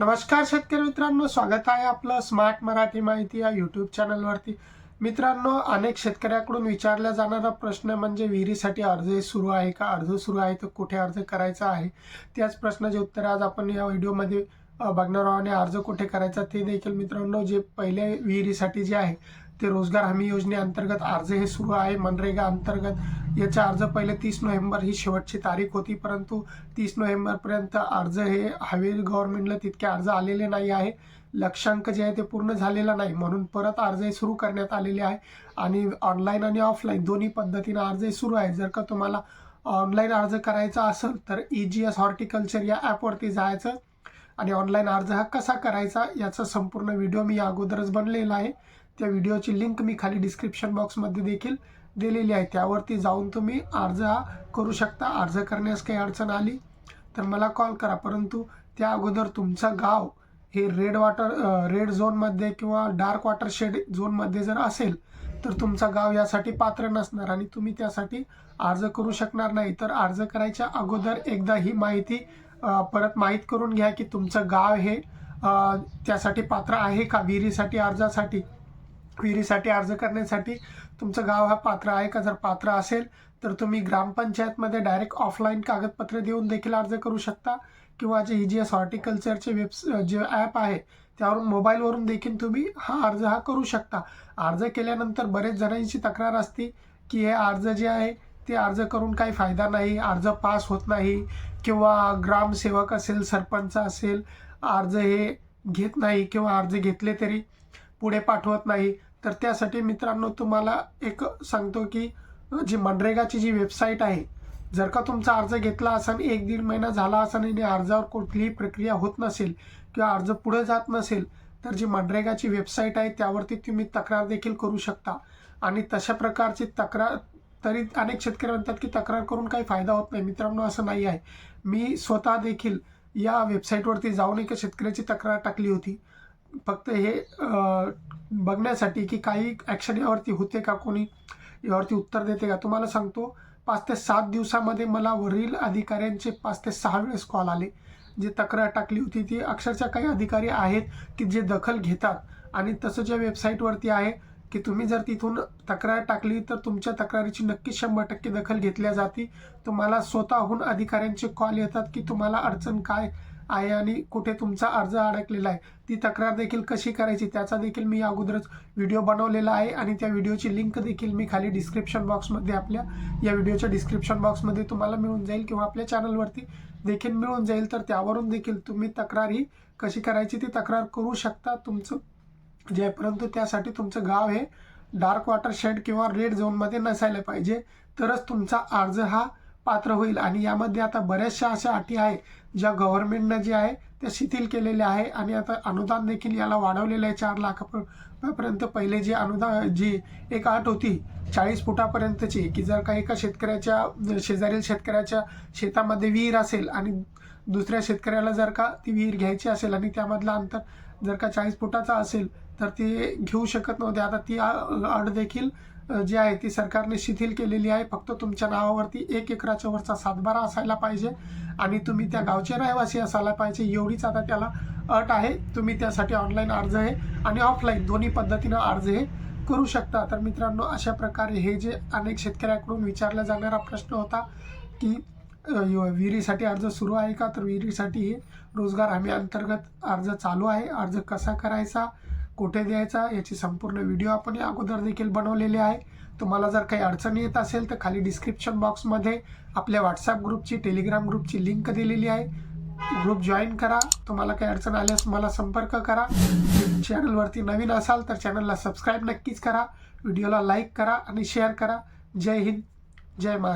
नमस्कार शेतकरी मित्रांनो स्वागत आहे आपलं स्मार्ट मराठी माहिती या यूट्यूब चॅनलवरती मित्रांनो अनेक शेतकऱ्याकडून विचारला जाणारा प्रश्न म्हणजे विहिरीसाठी अर्ज सुरू आहे का? अर्ज सुरू आहे तर कुठे अर्ज करायचा आहे? त्याच प्रश्नाचे उत्तर आज आपण या व्हिडिओमध्ये बघणार आहोत आणि अर्ज कुठे करायचा ते देखील मित्रांनो जे पहिले विहिरीसाठी जे आहे ते रोजगार हमी योजनेअंतर्गत अर्ज हे सुरू आहे. मनरेगा अंतर्गत याचा अर्ज पहिले तीस नोव्हेंबर ही शेवटची तारीख होती परंतु तीस नोव्हेंबरपर्यंत अर्ज हे हवे गव्हर्नमेंटला तितके अर्ज आलेले नाही आहे. लक्षांक जे आहे ते पूर्ण झालेला नाही म्हणून परत अर्ज हे सुरू करण्यात आलेले आहे. आणि ऑनलाईन आणि ऑफलाईन दोन्ही पद्धतीनं अर्ज हे सुरू आहे. जर का तुम्हाला ऑनलाईन अर्ज करायचा असेल तर ई जी एस हॉर्टिकल्चर या ॲपवरती जायचं आणि ऑनलाईन अर्ज हा कसा करायचा याचा संपूर्ण व्हिडिओ मी अगोदरच बनलेला आहे. त्या व्हिडिओची लिंक मी खाली डिस्क्रिप्शन बॉक्समध्ये देखील दिलेली आहे. त्यावरती जाऊन तुम्ही अर्ज हा करू शकता. अर्ज करण्यास काही अडचण आली तर मला कॉल करा. परंतु त्या अगोदर तुमचं गाव हे रेड वॉटर रेड झोनमध्ये किंवा डार्क वॉटर शेड झोनमध्ये जर असेल तर तुमचं गाव यासाठी पात्र नसणार आणि तुम्ही त्यासाठी अर्ज करू शकणार नाही. तर अर्ज करायच्या अगोदर एकदा ही माहिती परत माहीत करून घ्या की तुमचं गाव हे त्यासाठी पात्र आहे का? विहिरीसाठी अर्जासाठी. विहिरीसाठी अर्ज करण्यासाठी तुमचं गाव हा पात्र आहे का? जर पात्र असेल तर तुम्ही ग्रामपंचायतमध्ये डायरेक्ट ऑफलाईन कागदपत्रे देऊन देखील अर्ज करू शकता. किंवा जे ई जी एस हॉर्टिकल्चरचे वेब्स जे ॲप आहे त्यावरून मोबाईलवरून देखील तुम्ही हा अर्ज हा करू शकता. अर्ज केल्यानंतर बरेच जणांची तक्रार असते की हे अर्ज जे आहे ते अर्ज करून काही फायदा नाही अर्ज पास होत नाही. किंवा ग्रामसेवक असेल सरपंच असेल अर्ज हे घेत नाही किंवा अर्ज घेतले तरी पुढे पाठवत नाही. तर त्यासाठी मित्रांनो तुम्हाला एक सांगतो की जी मनरेगाची जी वेबसाईट आहे जर का तुमचा अर्ज घेतला असेल एक दीड महिना झाला असेल आणि अर्जावर कुठलीही प्रक्रिया होत नसेल किंवा अर्ज पुढे जात नसेल तर जी मनरेगाची वेबसाईट आहे त्यावरती तुम्ही तक्रार देखील करू शकता. आणि तशा प्रकारची तक्रार तरी अनेक शेतकरी म्हणतात की तक्रार करून काही फायदा होत नाही. मित्रांनो असं नाही आहे. मी स्वतः देखील या वेबसाईटवरती जाऊन एका शेतकऱ्याची तक्रार टाकली होती. फक्त हे बघण्यासाठी की काही ॲक्शन यावरती होते का कोणी? यावरती उत्तर देते का? तुम्हाला सांगतो पाच ते सात दिवसामध्ये मला वरील अधिकाऱ्यांचे पाच ते सहा वेळेस कॉल आले. जे तक्रार टाकली होती ती अक्षरशः काही अधिकारी आहेत की जे दखल घेतात. आणि तसं ज्या वेबसाईटवरती आहे की तुम्ही जर तिथून तक्रार टाकली तर तुमच्या तक्रारीची नक्की शंभर टक्के दखल घेतल्या जाते. तुम्हाला स्वतःहून अधिकाऱ्यांचे कॉल येतात की तुम्हाला अडचण काय आहे आणि कुठे तुमचा अर्ज अडकलेला आहे ती तक्रार देखील कशी करायची त्याचा देखील मी अगोदरच व्हिडिओ बनवलेला आहे आणि त्या व्हिडिओची लिंक देखील मी खाली डिस्क्रिप्शन बॉक्समध्ये आपल्या या व्हिडिओच्या डिस्क्रिप्शन बॉक्समध्ये तुम्हाला मिळून जाईल किंवा आपल्या चॅनलवरती देखील मिळून जाईल तर त्यावरून देखील तुम्ही तक्रार ही कशी करायची ती तक्रार करू शकता. तुमचं जे आहे परंतु त्यासाठी तुमचं गाव हे डार्क वॉटर शेड किंवा रेड झोनमध्ये नसायला पाहिजे तरच तुमचा अर्ज हा पात्र होईल. आणि यामध्ये आता बऱ्याचशा अशा अटी आहे ज्या गव्हर्नमेंटनं जे आहे त्या शिथिल केलेल्या आहे. आणि आता अनुदान देखील याला वाढवलेलं आहे चार लाखापर्यंत. पहिले जे अनुदान जी एक अट होती चाळीस फुटापर्यंतची की जर का एका शेतकऱ्याच्या शेजारील शेतकऱ्याच्या शेतामध्ये विहीर असेल आणि दुसऱ्या शेतकऱ्याला जर का ती विहीर घ्यायची असेल आणि त्यामधलं अंतर जर का चाळीस फुटाचा असेल तर ते घेऊ शकत नव्हते. आता ती अट देखील जी आहे ती सरकारने शिथिल केलेली आहे. फक्त तुमच्या नावावरती एक एकराच्या वरचा सातबारा असायला पाहिजे आणि तुम्ही त्या गावचे रहिवासी असायला पाहिजे. एवढीच आता त्याला अट आहे. तुम्ही त्यासाठी ऑनलाईन अर्ज आहे आणि ऑफलाईन दोन्ही पद्धतीनं अर्ज हे करू शकता. तर मित्रांनो अशा प्रकारे हे जे अनेक शेतकऱ्याकडून विचारला जाणारा प्रश्न होता की विहिरीसाठी अर्ज सुरू आहे का? तर विहिरीसाठी हे रोजगार हमी अंतर्गत अर्ज चालू आहे. अर्ज कसा करायचा? कुठे द्यायचा याची संपूर्ण व्हिडिओ आपण या अगोदर देखील बनवलेले आहे. तुम्हाला जर काही अडचण येत असेल तर खाली डिस्क्रिप्शन बॉक्समध्ये आपल्या व्हॉट्सअप ग्रुपची टेलिग्राम ग्रुपची लिंक दिलेली आहे. ग्रुप जॉईन करा. तुम्हाला काही अडचण आल्यास मला संपर्क करा. चॅनलवरती नवीन असाल तर चॅनलला सबस्क्राईब नक्कीच करा. व्हिडिओला लाईक करा आणि शेअर करा. जय हिंद. जय महाराष्ट्र.